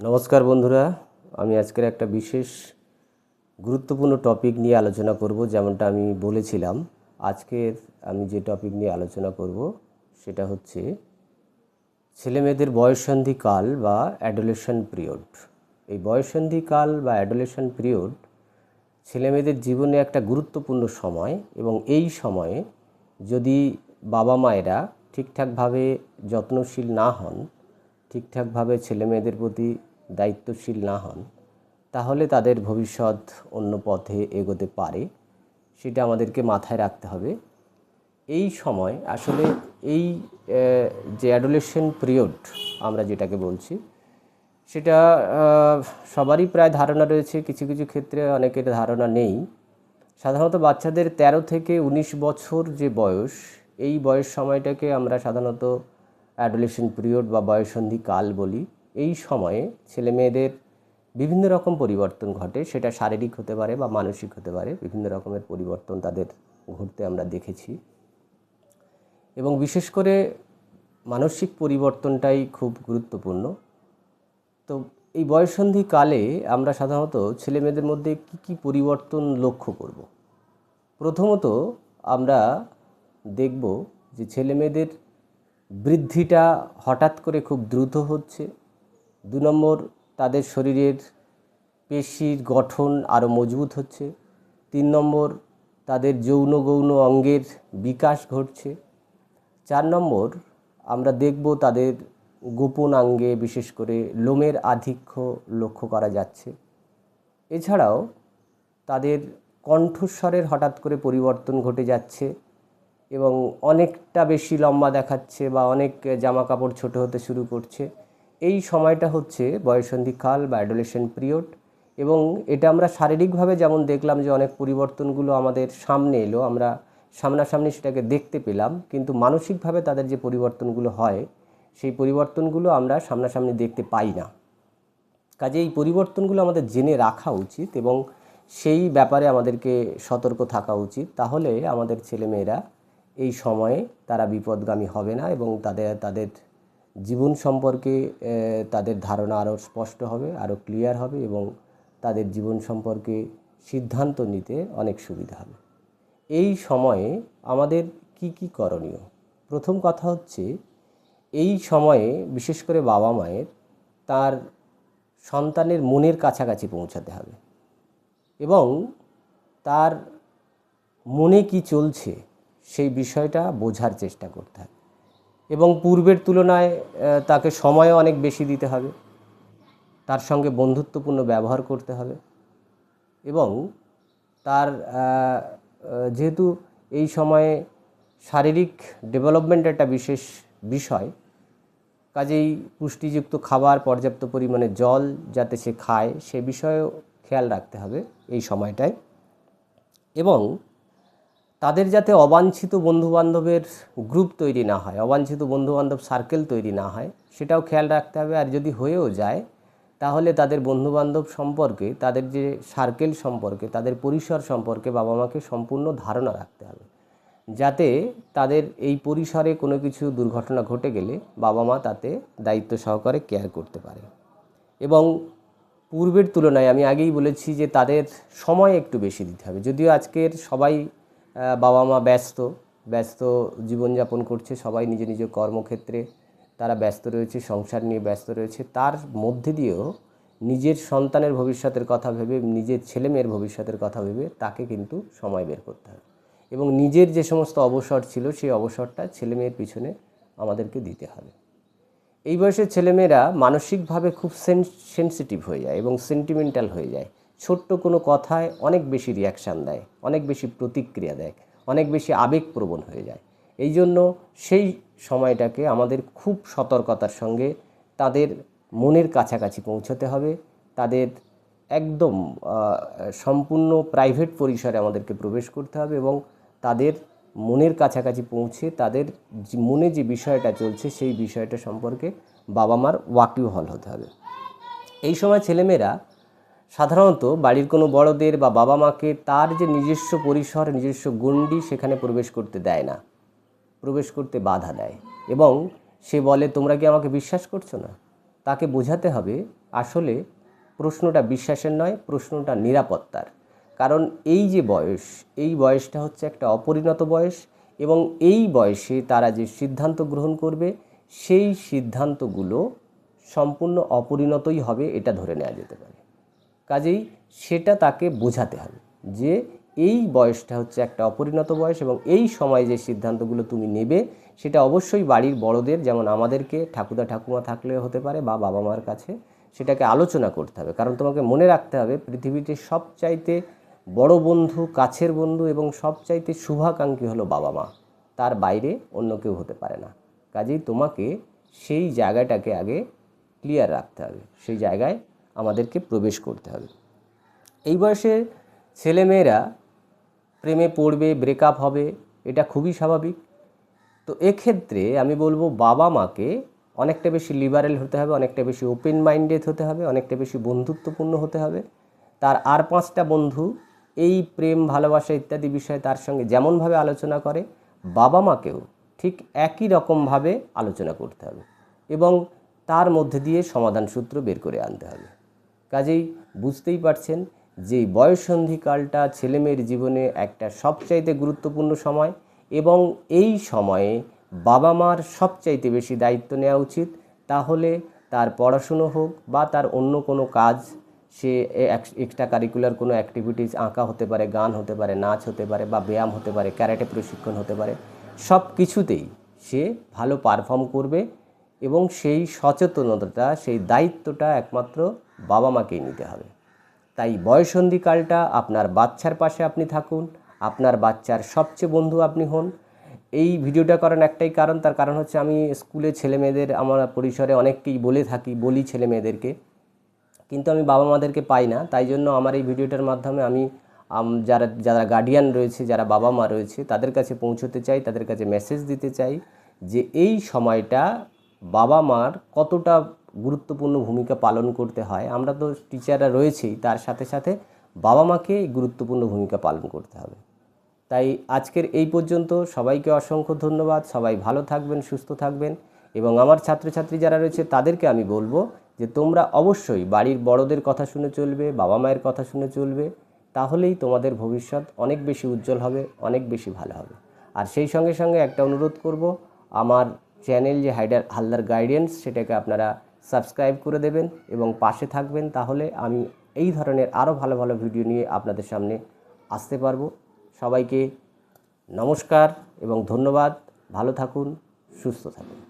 নমস্কার বন্ধুরা, আমি আজকের একটা বিশেষ গুরুত্বপূর্ণ টপিক নিয়ে আলোচনা করব, যেমনটা আমি বলেছিলাম। আজকের আমি যে টপিক নিয়ে আলোচনা করব, সেটা হচ্ছে ছেলেমেয়েদের বয়ঃসন্ধি কাল বা অ্যাডোলেশন পিরিয়ড এই বয়ঃসন্ধি কাল বা অ্যাডোলেশন পিরিয়ড ছেলেমেয়েদের জীবনে একটা গুরুত্বপূর্ণ সময় এবং এই সময়ে যদি বাবা মায়েরা ঠিকঠাকভাবে যত্নশীল না হন, ঠিকঠাকভাবে ছেলেমেয়েদের প্রতি দায়িত্বশীল না হন, তাহলে তাদের ভবিষ্যৎ অন্য পথে এগোতে পারে। সেটা আমাদেরকে মাথায় রাখতে হবে। এই সময় আসলে এই যে অ্যাডোলেশন পিরিয়ড আমরা যেটাকে বলছি, সেটা সবারই প্রায় ধারণা রয়েছে। কিছু কিছু ক্ষেত্রে অনেকের ধারণা নেই। সাধারণত বাচ্চাদের ১৩ থেকে ১৯ বছর যে বয়স, এই বয়স সময়টাকে আমরা সাধারণত অ্যাডোলেশন পিরিয়ড বা বয়সন্ধি কাল বলি। এই সময়ে ছেলে মেয়েদের বিভিন্ন রকম পরিবর্তন ঘটে, সেটা শারীরিক হতে পারে বা মানসিক হতে পারে, বিভিন্ন রকমের পরিবর্তন তাদের ঘটতে আমরা দেখেছি। এবং বিশেষ করে মানসিক পরিবর্তনটাই খুব গুরুত্বপূর্ণ। তো এই বয়ঃসন্ধি কালে আমরা সাধারণত ছেলেমেয়েদের মধ্যে কি কি পরিবর্তন লক্ষ্য করব? প্রথমত আমরা দেখব যে ছেলেমেয়েদের বৃদ্ধিটা হঠাৎ করে খুব দ্রুত হচ্ছে দু নম্বর, তাদের শরীরের পেশির গঠন আরও মজবুত হচ্ছে। তিন নম্বর, তাদের যৌন গৌণ অঙ্গের বিকাশ ঘটছে। চার নম্বর, আমরা দেখব তাদের গোপন অঙ্গে, বিশেষ করে লোমের আধিক্য লক্ষ্য করা যাচ্ছে। এছাড়াও, তাদের কণ্ঠস্বরের হঠাৎ করে পরিবর্তন ঘটে যাচ্ছে এবং অনেকটা বেশি লম্বা দেখাচ্ছে বা অনেক জামা কাপড় ছোট হতে শুরু করছে। এই সময়টা হচ্ছে বয়সন্ধিকাল বা অ্যাডোলেশন পিরিয়ড এবং এটা আমরা শারীরিকভাবে যেমন দেখলাম যে অনেক পরিবর্তনগুলো আমাদের সামনে এলো, আমরা সামনাসামনি সেটাকে দেখতে পেলাম, কিন্তু মানসিকভাবে তাদের যে পরিবর্তনগুলো হয়, সেই পরিবর্তনগুলো আমরা সামনাসামনি দেখতে পাই না। কাজে এই পরিবর্তনগুলো আমাদের জেনে রাখা উচিত এবং সেই ব্যাপারে আমাদেরকে সতর্ক থাকা উচিত, তাহলে আমাদের ছেলেমেয়েরা এই সময়ে তারা বিপদগামী হবে না এবং তাদের তাদের জীবন সম্পর্কে তাদের ধারণা আরও স্পষ্ট হবে, আরও ক্লিয়ার হবে এবং তাদের জীবন সম্পর্কে সিদ্ধান্ত নিতে অনেক সুবিধা হবে। এই সময়ে আমাদের কি কি করণীয়? প্রথম কথা হচ্ছে, এই সময়ে বিশেষ করে বাবা মায়ের, তার সন্তানের মনের কাছাকাছি পৌঁছাতে হবে এবং তার মনে কি চলছে সেই বিষয়টা বোঝার চেষ্টা করতে হবে। এবং পূর্বের তুলনায় তাকে সময়ও অনেক বেশি দিতে হবে। তার সঙ্গে বন্ধুত্বপূর্ণ ব্যবহার করতে হবে। এবং তার যেহেতু এই সময়ে শারীরিক ডেভেলপমেন্ট একটা বিশেষ বিষয়, কাজেই পুষ্টিযুক্ত খাবার, পর্যাপ্ত পরিমাণে জল যাতে সে খায়, সে বিষয়েও খেয়াল রাখতে হবে এই সময়টায়। এবং তাদের যাতে অবাঞ্ছিত বন্ধুবান্ধবের গ্রুপ তৈরি না হয়, অবাঞ্ছিত বন্ধুবান্ধব সার্কেল তৈরি না হয়, সেটাও খেয়াল রাখতে হবে। আর যদি হয়েও যায়, তাহলে তাদের বন্ধুবান্ধব সম্পর্কে, তাদের যে সার্কেল সম্পর্কে, তাদের পরিসর সম্পর্কে বাবা মাকে সম্পূর্ণ ধারণা রাখতে হবে। যাতে তাদের এই পরিসরে কোনো কিছু দুর্ঘটনা ঘটে গেলে বাবা মা তাতে দায়িত্ব সহকারে কেয়ার করতে পারে। এবং পূর্বের তুলনায় আমি আগেই বলেছি যে তাদের সময় একটু বেশি দিতে হবে। যদিও আজকের সবাই বাবা মা ব্যস্ত ব্যস্ত জীবনযাপন করছে সবাই নিজ নিজ কর্মক্ষেত্রে, তারা ব্যস্ত রয়েছে, সংসার নিয়ে ব্যস্ত রয়েছে। তার মধ্যে দিয়েও নিজের সন্তানের ভবিষ্যতের কথা ভেবে, নিজের ছেলে মেয়ের ভবিষ্যতের কথা ভেবে তাকে কিন্তু সময় বের করতে হবে এবং নিজের যে সমস্ত অবসর ছিল, সেই অবসরটা ছেলে মেয়ের পিছনে আমাদেরকে দিতে হবে। এই বয়সের ছেলেমেয়েরা মানসিকভাবে খুব সেন সেন্সিটিভ হয়ে যায় এবং সেন্টিমেন্টাল হয়ে যায়। ছোট্ট কোনো কথায় অনেক বেশি রিয়াকশান দেয়, অনেক বেশি প্রতিক্রিয়া দেয়, অনেক বেশি আবেগপ্রবণ হয়ে যায়। এই জন্য সেই সময়টাকে আমাদের খুব সতর্কতার সঙ্গে তাদের মনের কাছাকাছি পৌঁছতে হবে। তাদের একদম সম্পূর্ণ প্রাইভেট পরিসরে আমাদেরকে প্রবেশ করতে হবে এবং তাদের মনের কাছাকাছি পৌঁছে তাদের মনে যে বিষয়টা চলছে সেই বিষয়টা সম্পর্কে বাবা মার ওয়াকিবহল হতে হবে। এই সময় ছেলেমেয়েরা সাধারণত বাড়ির কোনো বড়দের বা বাবা মাকে তার যে নিজস্ব পরিসর, নিজস্ব গণ্ডি সেখানে প্রবেশ করতে দেয় না। প্রবেশ করতে বাধা দেয়। এবং সে বলে, তোমরা কি আমাকে বিশ্বাস করছ না? তাকে বোঝাতে হবে, আসলে প্রশ্নটা বিশ্বাসের নয়, প্রশ্নটা নিরাপত্তার। কারণ এই যে বয়স, এই বয়সটা হচ্ছে একটা অপরিণত বয়স এবং এই বয়সে তারা যে সিদ্ধান্ত গ্রহণ করবে, সেই সিদ্ধান্তগুলো সম্পূর্ণ অপরিণতই হবে, এটা ধরে নেওয়া যেতে পারে। কাজেই সেটা তাকে বোঝাতে হবে যে এই বয়সটা হচ্ছে একটা অপরিণত বয়স এবং এই সময় যে সিদ্ধান্তগুলো তুমি নেবে, সেটা অবশ্যই বাড়ির বড়দের যেমন আমাদেরকে ঠাকুরদা ঠাকুমা থাকলে হতে পারে বা বাবা মার কাছে সেটাকে আলোচনা করতে হবে। কারণ তোমাকে মনে রাখতে হবে পৃথিবীতে সবচাইতে বড় বন্ধু, কাছের বন্ধু এবং সবচাইতে শুভাকাঙ্ক্ষী হলো বাবা মা। তার বাইরে অন্য কেউ হতে পারে না। কাজেই তোমাকে সেই জায়গাটাকে আগে ক্লিয়ার রাখতে হবে। সেই জায়গায় আমাদেরকে প্রবেশ করতে হবে। এই বয়সে ছেলেমেয়েরা প্রেমে পড়বে ব্রেকআপ হবে, এটা খুবই স্বাভাবিক। তো এক্ষেত্রে আমি বলব বাবা মাকে অনেকটা বেশি লিবারেল হতে হবে, অনেকটা বেশি ওপেন মাইন্ডেড হতে হবে, অনেকটা বেশি বন্ধুত্বপূর্ণ হতে হবে। তার আর পাঁচটা বন্ধু এই প্রেম, ভালোবাসা ইত্যাদি বিষয়ে তার সঙ্গে যেমনভাবে আলোচনা করে, বাবা মাকেও ঠিক একই রকমভাবে আলোচনা করতে হবে এবং তার মধ্যে দিয়ে সমাধান সূত্র বের করে আনতে হবে। কাজেই বুঝতেই পারছেন যে বয়ঃসন্ধিকালটা ছেলেমেয়ের জীবনে একটা সবচাইতে গুরুত্বপূর্ণ সময় এবং এই সময়ে বাবা মার সবচাইতে বেশি দায়িত্ব নেওয়া উচিত। তাহলে তার পড়াশুনো হোক বা তার অন্য কোনো কাজ, সে এক্সট্রা কারিকুলার কোনো অ্যাক্টিভিটিস আঁকা হতে পারে, গান হতে পারে, নাচ হতে পারে বা ব্যায়াম হতে পারে ক্যারাটে প্রশিক্ষণ হতে পারে, সব কিছুতেই সে ভালো পারফর্ম করবে এবং সেই সচেতনতাটা, সেই দায়িত্বটা একমাত্র বাবা মাকেই নিতে হবে। তাই বয়সন্ধিকালটা আপনার বাচ্চার পাশে আপনি থাকুন, আপনার বাচ্চার সবচেয়ে বন্ধু আপনি হন। এই ভিডিওটা করার একটাই কারণ, তার কারণ হচ্ছে আমি স্কুলে ছেলে মেয়েদের আমার পরিসরে অনেককেই বলে থাকি, বলি ছেলে মেয়েদেরকে। কিন্তু আমি বাবা মাদেরকে পাই না, তাই জন্য আমার এই ভিডিওটার মাধ্যমে আমি যারা যারা গার্ডিয়ান রয়েছে, যারা বাবা মা রয়েছে, তাদের কাছে পৌঁছতে চাই, তাদের কাছে মেসেজ দিতে চাই যে এই সময়টা বাবা মার কতটা গুরুত্বপূর্ণ ভূমিকা পালন করতে হয়। আমরা তো টিচাররা রয়েছেই, তার সাথে সাথে বাবা মাকে গুরুত্বপূর্ণ ভূমিকা পালন করতে হবে। তাই আজকের এই পর্যন্ত সবাইকে অসংখ্য ধন্যবাদ। সবাই ভালো থাকবেন, সুস্থ থাকবেন এবং আমার ছাত্রছাত্রী যারা রয়েছে, তাদেরকে আমি বলব যে তোমরা অবশ্যই বাড়ির বড়দের কথা শুনে চলবে বাবা মায়ের কথা শুনে চলবে। তাহলেই তোমাদের ভবিষ্যৎ অনেক বেশি উজ্জ্বল হবে, অনেক বেশি ভালো হবে। আর সেই সঙ্গে সঙ্গে একটা অনুরোধ করব, আমার চ্যানেল যে হাইডার হালদার গাইডেন্স সেটাকে আপনারা সাবস্ক্রাইব করে দেবেন এবং পাশে থাকবেন তাহলে আমি এই ধরনের আরও ভালো ভালো ভিডিও নিয়ে আপনাদের সামনে আসতে পারব। সবাইকে নমস্কার এবং ধন্যবাদ। ভালো থাকুন, সুস্থ থাকুন।